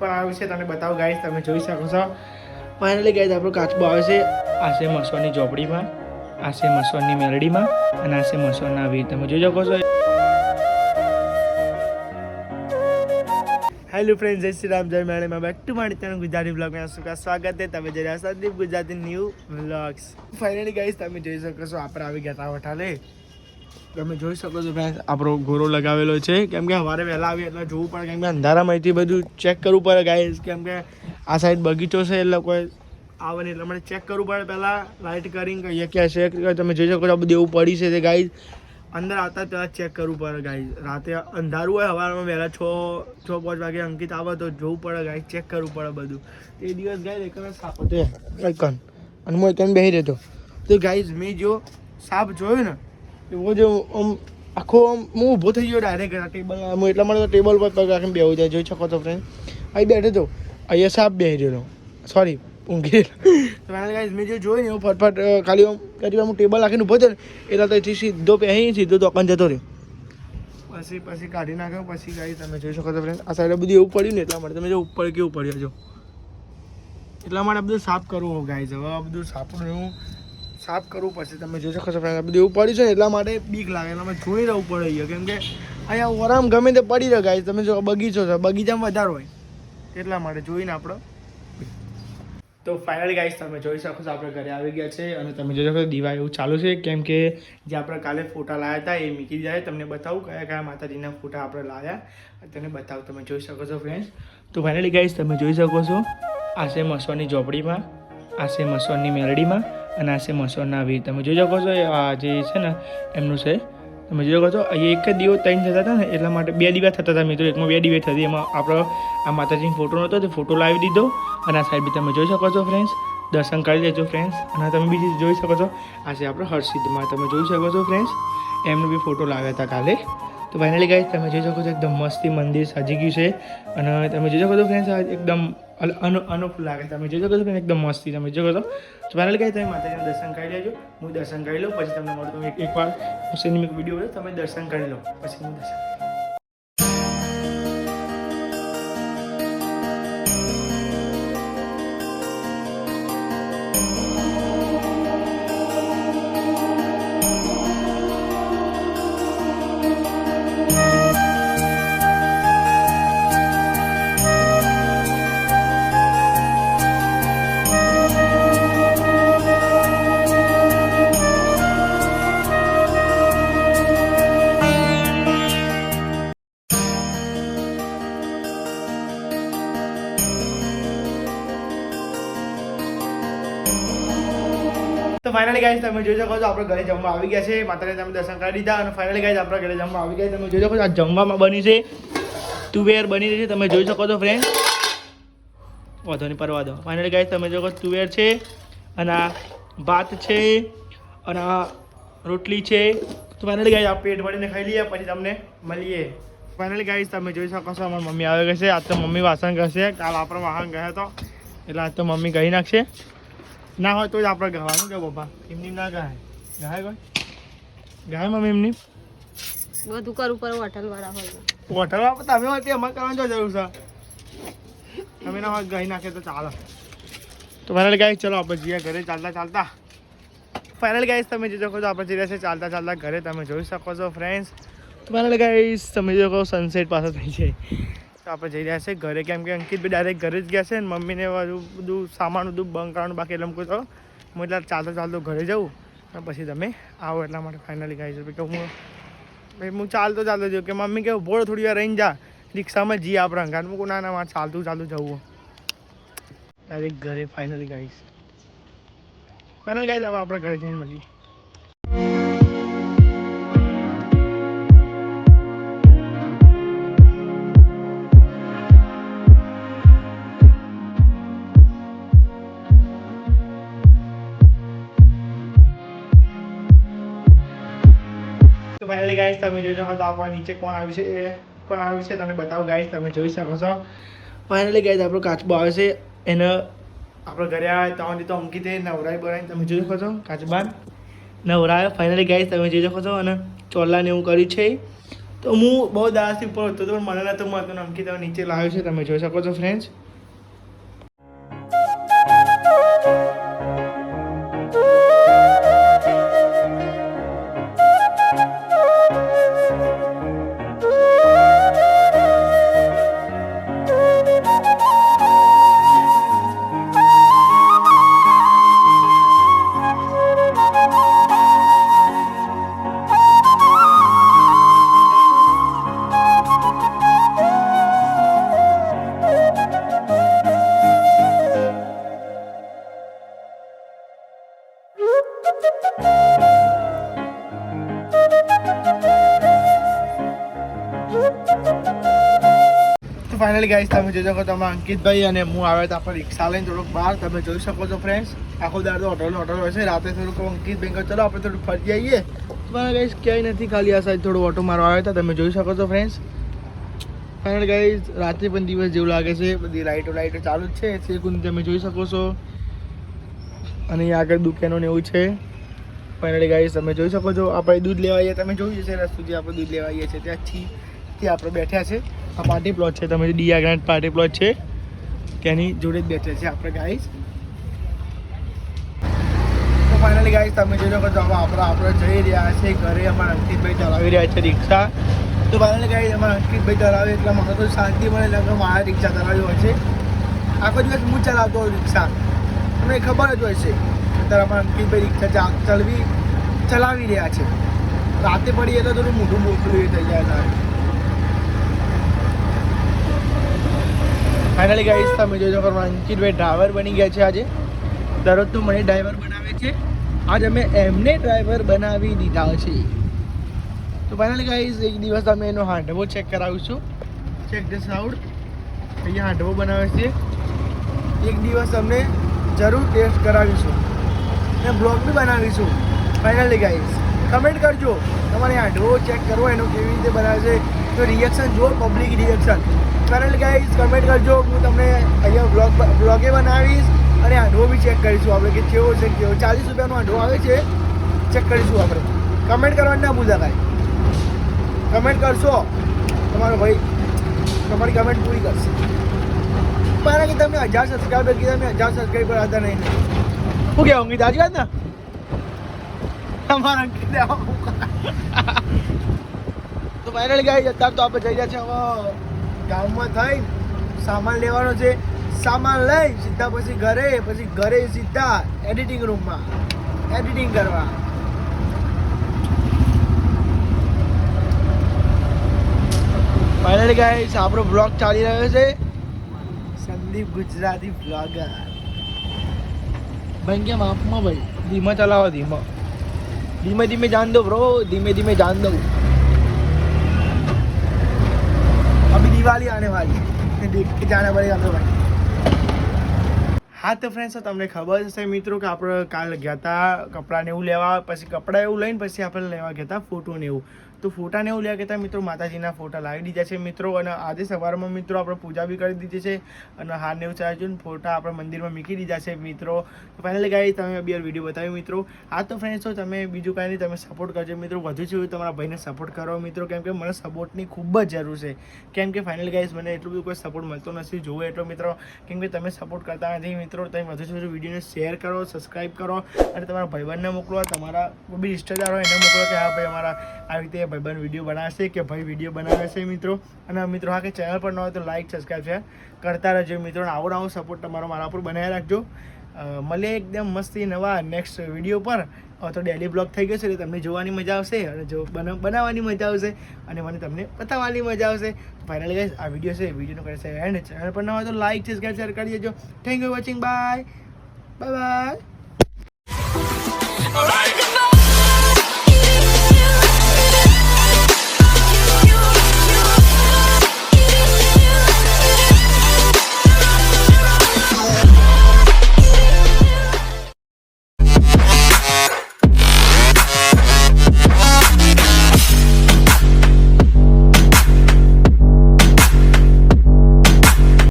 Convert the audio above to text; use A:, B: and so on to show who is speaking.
A: પણ આવ્યું છે, તમે બતાવો ગાઈસ તમે જોઈ શકો છો. ફાઇનલી ગાઈસ આપણો કાચબો આવે છે. આ છે ઝોપડીમાં, આ છે મસવાની મેલડીમાં અને આ છે મસવાના વીર. તમે જોઈ શકો છો. હેલો ફ્રેન્ડ જય શ્રી રામ, જય મેળીમાં બેક ટુ મારી તેનું ગુજરાતી બ્લોગમાં શું સ્વાગત છે. તમે જઈ રહ્યા Sandeep Gujarati new blogs finally guys તમે જોઈ શકો છો, આપણે આવી ગયા હતા વઠાલે તમે જોઈ શકો છો ફ્રેન્ડ આપણો ઘોરો લગાવેલો છે. કેમ કે સવારે વહેલા આવીએ એટલે જોવું પડે, કેમ કે અંધારામાંથી બધું ચેક કરવું પડે ગાઈસ કેમ કે આ સાઈડ બગીચો છે, એટલે કોઈ આવે એટલે મને ચેક કરવું પડે. પહેલાં લાઇટ કરીને કહીએ ક્યાં છે તમે જોઈ શકો છો બધું એવું પડી છે તે ગાઈસ અંદર આવતા પહેલાં ચેક કરવું પડે ગાઈસ રાતે અંધારું હોય, સવારમાં વહેલા છ છ, પાંચ વાગે અંકિત આવે તો જોવું પડે ગાઈસ ચેક કરવું પડે બધું. તે દિવસ ગાઈ એક સાપ હતો એકન અને હું એકન બેસી રહેતો. તો ગાઈઝ મેં જો સાપ જોયો ને એવો જો આમ આખો આમ હું ઊભો થઈ ગયો ડાયરેક્ટ ટેબલ હું એટલા માટે ટેબલ પર પગ રાખીને બેહું જાય જોઈ શકો છો ફ્રેન્ડ અહીં બેઠો તો અહીંયા સાપ બેસી રહ્યો સોરી ઊંઘી તો ગાઈસ મેં જે જોયું ને એવું ફટફટ ખાલી આમ કરી હું ટેબલ રાખીને ઊભો થયો એટલે તો એથી સીધો પહેરી સીધો દુકાન જતો રહ્યો. પછી પછી કાઢી નાખ્યો. પછી ગાઈ તમે જોઈ શકો છો ફ્રેન્ડ આ સાઈડ બધું એવું પડ્યું ને, એટલા માટે તમે જો ઉપર કેવું પડ્યું જો. એટલા માટે બધું સાફ કરવું ગાઈઝ હવે બધું સાફનું એવું સાફ કરવું પડશે. તમે જોઈ શકો છો ફ્રેન્ડ બધું એવું પડ્યું છે એટલા માટે બીક લાગે એટલે અમે જોઈ રહેવું પડે અહીંયા. કેમ કે અહીંયા ઓરામ ગમે તે પડી રહે ગાય તમે જો બગીચો છે, બગીચામાં વધારે હોય. એટલા માટે જોઈને આપણો. તો ફાઇનલી ગાઈસ તમે જોઈ શકો છો, આપણે ઘરે આવી ગયા છે. અને તમે જોઈ શકો દીવા એવું ચાલુ છે. કેમ કે જે આપણે કાલે ફોટા લાવ્યા હતા, એ મીકી જાય. તમને બતાવું કયા કયા માતાજીના ફોટા આપણે લાવ્યા તમને બતાવું. તમે જોઈ શકો છો ફ્રેન્ડ્સ તો ફાઇનલી ગાઈસ તમે જોઈ શકો છો, આ છે મસવાની ઝોપડીમાં, આ છે મસવાની મેલડીમાં અને આ છે મસવાના વીર તમે જોઈ શકો છો આ જે છે ને, એમનું છે. તમે જોઈ શકો છો, અહીંયા એક જ દીવો ત્રણ થતા હતા ને, એટલા માટે બે દીવા થતા હતા મિત્રો. એકમાં બે દીવે થતી, એમાં આપણો આ માતાજીનો ફોટો નહોતો તે ફોટો લાવી દીધો. અને આ સાઈડ બી તમે જોઈ શકો છો ફ્રેન્ડ્સ દર્શન કરી લેજો ફ્રેન્ડ્સ અને તમે બીજી જોઈ શકો છો, આ છે આપણો હર્ષિદમાં તમે જોઈ શકો છો ફ્રેન્ડ્સ એમનો બી ફોટો લાવ્યા હતા કાલે. તો ફાઇનલી ગાઈસ તમે જોઈ શકો છો એકદમ મસ્તી મંદિર સાજી ગયું છે. અને તમે જોઈ શકો છો ફ્રેન્ડ્સ એકદમ અનો અનોખું લાગે તમે જોઈ શકો છો friends, એકદમ મસ્તી તમે જોઈ શકો તો ફાઇનલી ગાઈસ તમે માતાજીના દર્શન કરી લેજો. હું દર્શન કરી લઉં પછી તમને મળું. એકવાર એક એકવાર સિનેમિક વીડિયો તમે દર્શન કરી લો પછી હું દર્શન તો ફાઇનલી ગાઈઝ તમે જોઈ શકો છો આપણે ઘરે જમવા આવી ગયા છે. માતાને તમે દર્શન કરી દીધા અને ફાઇનલી ગાઈઝ આપણે ઘરે જમવા આવી ગયા તમે જોઈ શકો છો, આ જમવામાં બની છે. તુવેર બની રહી છે. તમે જોઈ શકો છો ફ્રેન્ડ વાંધો નહીં, પરવા દો. ફાઇનલી ગાઈઝ તમે જોઈ શકો તુવેર છે અને આ ભાત છે અને આ રોટલી છે. તો ફાઇનલી ગાઈઝ આ પેટ ભરીને ખાઈ લઈએ, પછી તમને મળીએ. ફાઇનલી ગાઈઝ તમે જોઈ શકો છો, અમારી મમ્મી આવી ગઈ છે. આજ તો મમ્મી વાસણ કરશે કાલ આપણે વાહન ગયા હતો એટલે આજ તો મમ્મી કહી નાખશે. ના હોય તો જ આપણે ગાવાનું કે પપ્પા? એમની ના ગાય. ગાય કોઈ? ગાય મમ્મી એમની?
B: બધું કરવું ઉપર હોટલ વાળા હોય
A: હોટલમાં તમે હોય તે અમારે કરવાની જરૂર છે. તમે ના હોય ગાઈ નાખે તો ચાલો. તો ફાઇનલ ગાય ચલો આપણે જઈએ ઘરે ચાલતા ચાલતા. ફાઇનલ ગાઈસ તમે જોઈ શકો છો આપણે જઈ રહ્યા છે ચાલતા ચાલતા ઘરે તમે જોઈ શકો છો ફ્રેન્ડ્સ તો ફાઇનલ ગાઈસ તમે જોઈ શકો સનસેટ પાસે થઈ જાય. તો આપણે જઈ રહ્યા છે ઘરે. કેમ કે અંકિત બી ડાયરેક્ટ ઘરે જ ગયા છે ને મમ્મીને બધું સામાન બધું બંધ કરવાનું બાકી એટલે મૂકું તો હું એટલે ચાલતો ચાલતો ઘરે જાઉં અને પછી તમે આવો એટલા માટે ફાઇનલી ગાઈસ કે હું ભાઈ, હું ચાલતો ચાલતો જઉં. કે મમ્મી કે ભોળો થોડી વાર રહીને જા. રિક્ષામાં જઈએ આપણે અંગાત. મૂકું ના ના, મારે ચાલતું ચાલતું જવું ડાયરેક્ટ ઘરે ફાઇનલી ગાઈશ ફાઇનલ ગાઈસ હવે આપણે ઘરે જઈને મળીએ. તો ફાઇનલી ગાઈસ તમે જોઈ શકો આપણા નીચે કોણ આવ્યું છે, એ કોણ આવ્યું છે તમે બતાવો ગાઈસ તમે જોઈ શકો છો. ફાઇનલી ગાઈસ આપણો કાચબો આવે છે, એને આપણે ઘરે આવે તો તો અંકિતે નવરાઈ બનાવીને તમે જોઈ શકો છો કાચબાન નવરાય ફાઇનલી ગાઈસ તમે જોઈ શકો છો, અને ચોલ્લાને એવું કર્યું છે. તો હું બહુ દાસથી ઉપર હતો તો પણ મને નહોતું મળતું અંકિત નીચે લાવ્યો છે, તમે જોઈ શકો છો ફ્રેન્ડ્સ ફાઇનલી ગાઈસ તમે જોઈ શકો તમે અંકિતભાઈ અને હું આવ્યા હતા આપણે રિક્ષા લઈને થોડુંક બહાર. તમે જોઈ શકો છો ફ્રેન્ડ્સ આખો દાડો હોટલ હોટલ હોય છે. રાતે થોડુંક અંકિતભાઈ કહો, ચલો, આપણે થોડું ફરી આવીએ પણ ગાઈસ ક્યાંય નથી, ખાલી આ સાઈડ થોડો ઓટો મારવા આવે હતા. તમે જોઈ શકો છો ફ્રેન્ડ્સ ફાઇનલ ગાઈસ રાતે પણ દિવસ જેવું લાગે છે. બધી લાઇટો લાઇટો ચાલુ જ છે. તે તમે જોઈ શકો છો. અને આગળ દુકાનો ને એવું છે. ફાઇનલી ગાઈસ તમે જોઈ શકો છો. આપણે દૂધ લેવા આવીએ તમે જોયું છે રસ્તો જે આપણે દૂધ લેવા આવીએ છીએ. ત્યાંથી ત્યાં આપણે બેઠ્યા છે. આ પાર્ટી પ્લોટ છે. તમે ડીઆર ગ્રાન્ડ પાર્ટી પ્લોટ છે, તેની જોડે જ બેઠ્યા છે આપણે ગાઈસ ફાઇનલી ગાઈસ તમે જોઈ શકો છો આપણે આપણે જઈ રહ્યા છે ઘરે. અમારા અંકિતભાઈ ચલાવી રહ્યા છે રિક્ષા. તો ફાઇનલી ગાઈસ અમારા અંકિતભાઈ ચલાવે એટલે મને તો શાંતિ મળે, એટલે મારા રિક્ષા ચલાવ્યું હોય છે. આખો દિવસ હું ચલાવતો હોય રિક્ષા. તમને ખબર જ હોય છે અત્યારે અમારા અંકિતભાઈ રિક્ષા ચલવી ચલાવી ચલાવી રહ્યા છે. રાતે પડીએ તો થોડું મોઢું મોકલું થઈ જાય ફાઇનલી ગાઈસ તમે જોજો પર અંકિતભાઈ ડ્રાઈવર બની ગયા છે આજે. દરરોજ તો મને ડ્રાઈવર બનાવે છે. આજ અમે એમને ડ્રાઈવર બનાવી દીધા છે. તો ફાઇનલી ગાઈસ એક દિવસ અમે એનો હાંડવો ચેક કરાવીશું. ચેક ધ સાઉડ અહીંયા હાંડવો બનાવે છે. એક દિવસ અમને જરૂર ટેસ્ટ કરાવીશું. અને બ્લોગ બી બનાવીશું. ફાઇનલી ગાઈસ કમેન્ટ કરજો. તમારે હાંડવો ચેક કરવો એનો કેવી રીતે બનાવે છે. તો રિએક્શન જુઓ public reaction finally guys comment કરજો. હું તમને અહીંયા બ્લોગ બ્લોગે બનાવીશ અને હાંડવો બી ચેક કરીશું આપણે કે કેવો છે, કેવો. ચાલીસ રૂપિયાનો હાંડવો આવે છે ચેક કરીશું આપણે. કમેન્ટ કરવાનું ના ભૂલતા કાંઈ. કમેન્ટ કરશો, તમારો ભાઈ, તમારી કમેન્ટ પૂરી કરશે. મારા કે તમે હજાર સબસ્ક્રાઈબર કીધા, મેં હજાર સબસ્ક્રાઈબર હતા નહીં. શું કહેવા અંકિત આજ વાત ને? તમારા અંકિત તો વાયરલ ગાઈ અત્યારે તો આપણે જઈ રહ્યા છે હવે ગામમાં થઈ સામાન લેવાનો છે. સામાન લઈ સીધા પછી ઘરે પછી ઘરે સીધા એડિટિંગ રૂમમાં એડિટિંગ કરવા. ફાઇનલી ગાઈસ આપણો બ્લોગ ચાલી રહ્યો છે. સંદીપ ગુજરાતી બ્લોગર ભાઈ, કેમ આપમાં ભાઈ? ધીમા ચલાવો, ધીમા. ધીમે ધીમે જાન દો બ્રો ધીમે ધીમે જાન દો अभी दिवाली आने वाली है देख के जाना पड़ेगा तो भाई હા તો ફ્રેન્ડ્સ તમને ખબર હશે મિત્રો કે આપણે કાલ ગયા હતા કપડાં ને એવું લેવા પછી કપડાં એવું લઈને પછી આપણે લેવા ગયા હતા ફોટો ને એવું તો ફોટા ને એવું લેવા ગયા હતા મિત્રો માતાજીના ફોટા લાવી દીધા છે મિત્રો અને આજે સવારમાં મિત્રો આપણે પૂજા બી કરી દીધી છે અને હાર ને એવું ચાલ્યું ને ફોટા આપણે મંદિરમાં મૂકી દીધા છે મિત્રો. ફાઇનલી ગાઈ તમે બે વીડિયો બતાવ્યો મિત્રો. આ તો ફ્રેન્ડ્સ તો તમે બીજું કાંઈ નહીં, તમે સપોર્ટ કરજો મિત્રો. વધુ છે તમારા ભાઈને સપોર્ટ કરો મિત્રો. કેમ કે મને સપોર્ટની ખૂબ જ જરૂર છે. કેમ કે ફાઇનલ ગાઈઝ મને એટલું બધું કોઈ સપોર્ટ મળતો નથી. જોવો એટલો મિત્રો, કેમ કે તમે સપોર્ટ કરતા નથી મિત્રો. તમે વધુ છે વધુ વિડીયોને શેર કરો સબસ્ક્રાઈબ કરો અને તમારા ભાઈબંધને મોકલો, તમારા બી રિશ્તેદાર હોય એને મોકલો કે હા ભાઈ અમારા આવી રીતે ભાઈબંધ વીડિયો બનાવશે કે ભાઈ વીડિયો બનાવે છે મિત્રો? અને મિત્રો, હા, કે ચેનલ પર ન હોય તો લાઈક સબસ્ક્રાઈબ છે. કરતા રહેજો મિત્રો આવો આવો સપોર્ટ તમારો મારા પર બનાવી રાખજો. મળીએ એકદમ મસ્તી નવા નેક્સ્ટ વીડિયો પર. તો ડેલી બ્લોગ થઈ ગયો છે, એટલે તમને જોવાની મજા આવશે, અને જો બના- બનાવવાની મજા આવશે, અને મને તમને બતાવવાની મજા આવશે. ફાઇનલી ગાઈઝ આ વીડિયો છે વિડીયોનો કરે છે એન્ડ ચેનલ પર ન હોય તો લાઈક સબસ્ક્રાઈબ શેર કરી દેજો. Thank you watching bye bye
C: bye